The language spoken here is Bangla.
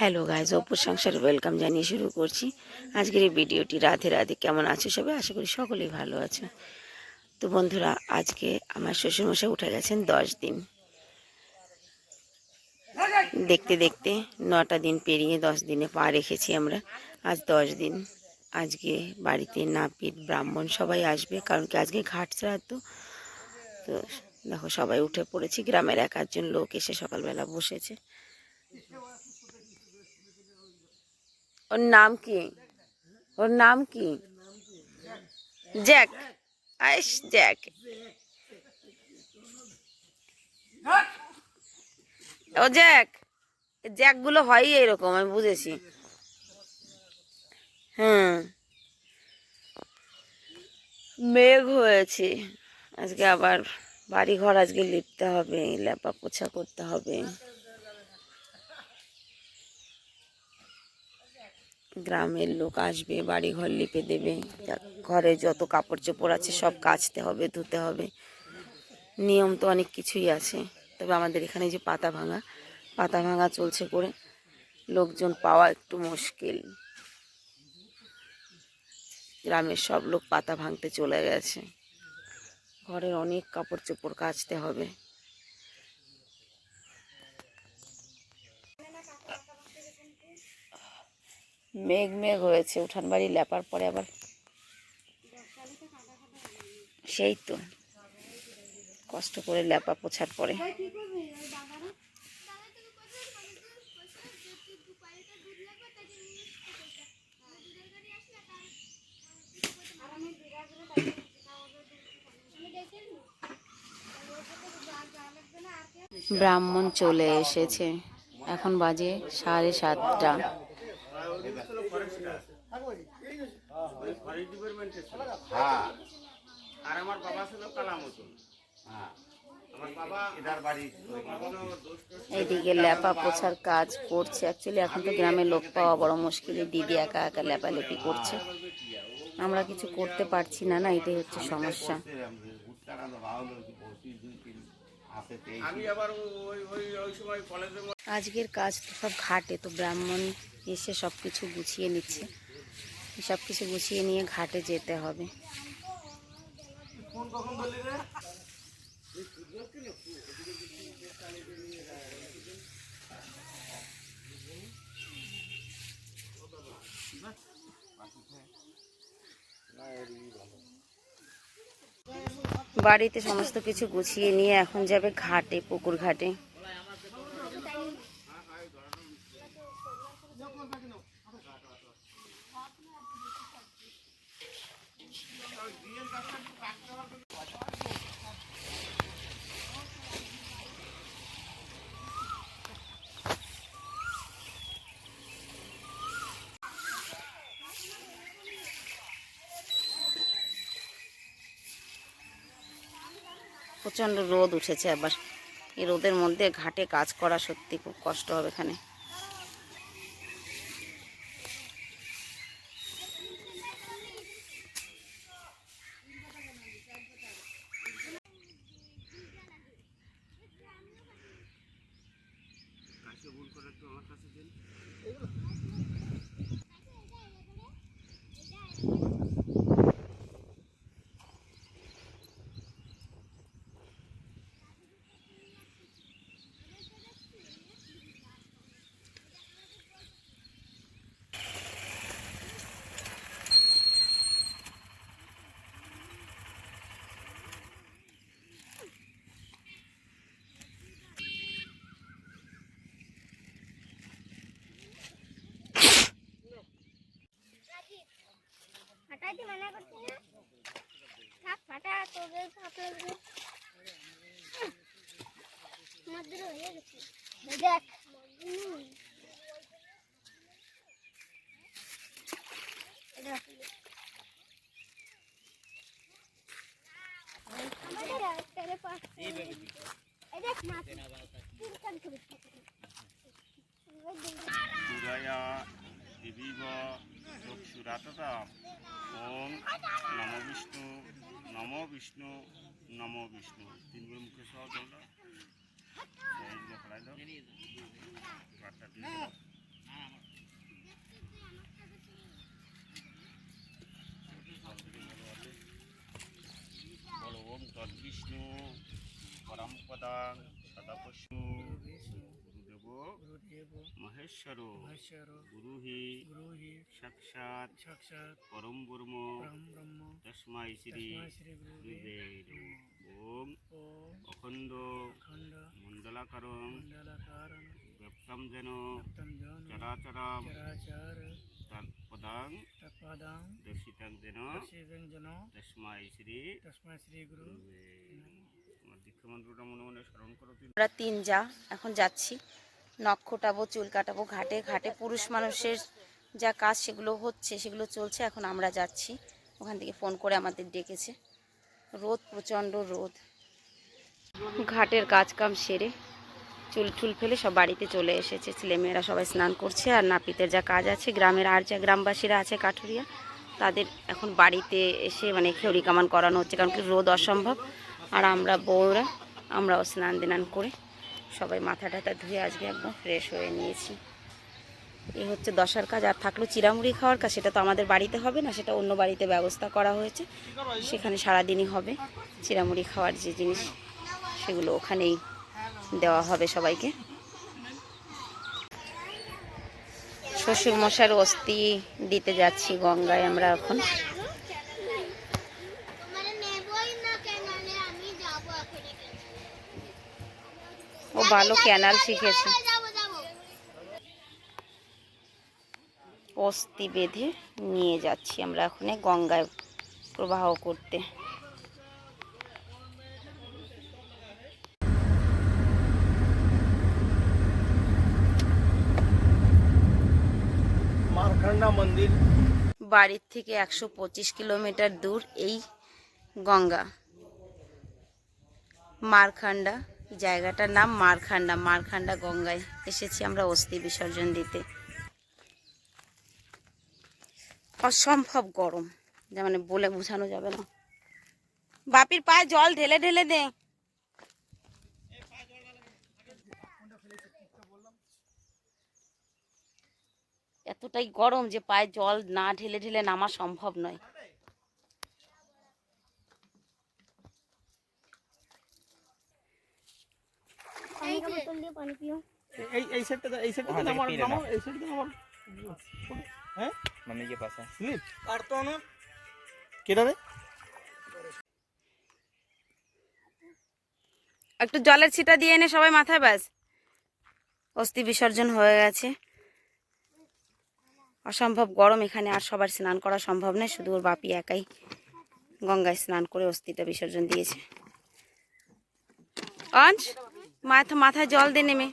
হ্যালো গাইজ অপুর সংসার ওয়েলকাম জানিয়ে শুরু করছি। আজকের এই ভিডিওটি রাধে রাধে, কেমন আছো সবাই? আশা করি সকলেই ভালো আছে। তো বন্ধুরা, আজকে আমার শ্বশুরমশাই উঠে গেছেন দশ দিন। দেখতে দেখতে নটা দিন পেরিয়ে দশ দিনে পা রেখেছি আমরা, আজ দশ দিন। আজকে বাড়িতে নাপিত, ব্রাহ্মণ সবাই আসবে, কারণ কি আজকে ঘাট শ্রাদ্ধ। তো দেখো, সবাই উঠে পড়েছি, গ্রামের এক আধজন লোক এসে সকালবেলা বসেছে। ওর নাম কি? ওর নাম কি? জ্যাক। আইস, জ্যাক। ও জ্যাক। জ্যাকগুলো হয়ই এরকম, আমি বুঝেছি। হুম। মেঘ হয়েছে। আজকে আবার বাড়ি ঘর আজকে লিপতে হবে লেপা পোছা করতে হবে। গ্রামের লোক আসবে বাড়ি ঘর লিপে দেবে। ঘরে যত কাপড় চোপড় আছে সব কাচতে হবে, ধুতে হবে। নিয়ম তো অনেক কিছুই আছে। তবে আমাদের এখানে যে পাতা ভাঙা পাতা ভাঙা চলছে করে লোকজন পাওয়া একটু মুশকিল। গ্রামের সব লোক পাতা ভাঙতে চলে গেছে। ঘরের অনেক কাপড় চোপড় কাচতে হবে। মেঘ মেঘ হয়েছে উঠান বাড়ি লেপার পরে আবার সেই তো কষ্ট করে লেপা পোছার পরে। ব্রাহ্মণ চলে এসেছে। এখন বাজে সাড়ে সাতটা। এইদিকে লেপা পোছার কাজ করছে। অ্যাকচুয়ালি এখন তো গ্রামে লোক পাওয়া বড় মুশকিল দিদি একা একা লেপালেপি করছে। আমরা কিছু করতে পারছি না না, এটাই হচ্ছে সমস্যা। আজকের কাজ তো সব ঘাটে, তো ব্রাহ্মণ এসে সব কিছু গুছিয়ে নিচ্ছে। সব কিছু গুছিয়ে নিয়ে ঘাটে যেতে হবে। বাড়িতে সমস্ত কিছু গুছিয়ে নিয়ে এখন যাবে ঘাটে, পুকুর ঘাটে। প্রচণ্ড রোদ উঠেছে আবার। এই রোদের মধ্যে ঘাটে কাজ করা সত্যি খুব কষ্ট হবে এখানে। ফাটাইতে মানা করছি না থাক ফাটা তোদের আপনার মধ্যে হয়ে গেছে দেখ হুম। এটা আমাদের তেলে পাস এই দেখ মাছ তিনখান করে দুরায়া দিবিব চক্ষুরাতত ওম নম বিষ্ণু নম বিষ্ণু নম বিষ্ণু। তিনবার মুখে সহ বলবম তদ্বিষ্ণু পরম পদাং সদাপশু গুরুদেব মহেশ্বর গুরুহি সাক্ষাৎ সাক্ষাৎ পরম ব্রহ্ম তস্মাই শ্রী গুরুদেব ওম অখণ্ড মণ্ডলাকারং মণ্ডলাকারণ ব্যক্তম যেন তম জন চরাচরম চরাচর তৎপদাং তৎপদাং দর্শিতাং যেন দর্শিতং জন তস্মাই শ্রী তস্মাৎ শ্রী গুরু আমার দীক্ষা মনে মনে স্মরণ করো তুমি আমরা তিন যা এখন যাচ্ছি। নখ কাটাবো চুল কাটাবো ঘাটে ঘাটে পুরুষ মানুষের যা কাজ সেগুলো হচ্ছে সেগুলো চলছে। এখন আমরা যাচ্ছি। ওখান থেকে ফোন করে আমাদের ডেকেছে। রোদ প্রচণ্ড রোদ। ঘাটের কাজ কাম সেরে চুল টুল ফেলে সব বাড়িতে চলে এসেছে। ছেলেমেয়েরা সবাই স্নান করছে আর নাপিতের যা কাজ আছে, গ্রামের আর যা গ্রামবাসীরা আছে কাঠুরিয়া, তাদের এখন বাড়িতে এসে মানে খেউরি কামান করানো হচ্ছে, কারণ কি রোদ অসম্ভব। আর আমরা বউরা, আমরাও স্নান দিনান করে সবাই মাথা টাথা ধুয়ে আজকে একদম ফ্রেশ হয়ে নিয়েছি। এই হচ্ছে দশার কাজ, আর থাকল চিরামুড়ি খাওয়ার কাজ, সেটা তো আমাদের বাড়িতে হবে না, সেটা অন্য বাড়িতে ব্যবস্থা করা হয়েছে। সেখানে সারাদিনই হবে চিরামুড়ি খাওয়ার যে জিনিস, সেগুলো ওখানেই দেওয়া হবে সবাইকে। শ্বশুর মশার অস্থি দিতে যাচ্ছি গঙ্গায় আমরা এখন। ও ভালো ক্যানাল শিখেছে। অস্থি বেঁধে নিয়ে যাচ্ছি আমরা এখন গঙ্গায় প্রবাহ করতে। মারখান্ডা মন্দির। বাড়ির থেকে একশো পঁচিশ কিলোমিটার দূর এই গঙ্গা। মারখান্ডা, জায়গাটার নাম মারখান্ডা। মারখান্ডা গঙ্গায় এসেছি আমরা অস্থি বিসর্জন দিতে। অসম্ভব গরম। মানে বলে বোঝানো যাবে না। বাপির পায়ে জল ঢেলে ঢেলে দে। এতটাই গরম যে পায়ে জল না ঢেলে ঢেলে নামা সম্ভব নয় পানি का बोतल দিয়ে পানি পিও এই এই সেটটা এই সেটটা আমার আমার এই সেটটা আমার হ্যাঁ मम्मी के पास है স্লিপ আর তো না কেডা রে একটু জলের ছিটা দিয়ে এনে সবাই মাথায় ব্যাস অস্থি বিসর্জন হয়ে গেছে অসম্ভব গরম, এখানে আর সবার স্নান করা সম্ভব নয়, শুধু ওর বাপি একাই গঙ্গায় স্নান করে অস্থিটা বিসর্জন দিয়েছে। অঞ্চ মাথা মাথায় জল দিয়ে নেমে।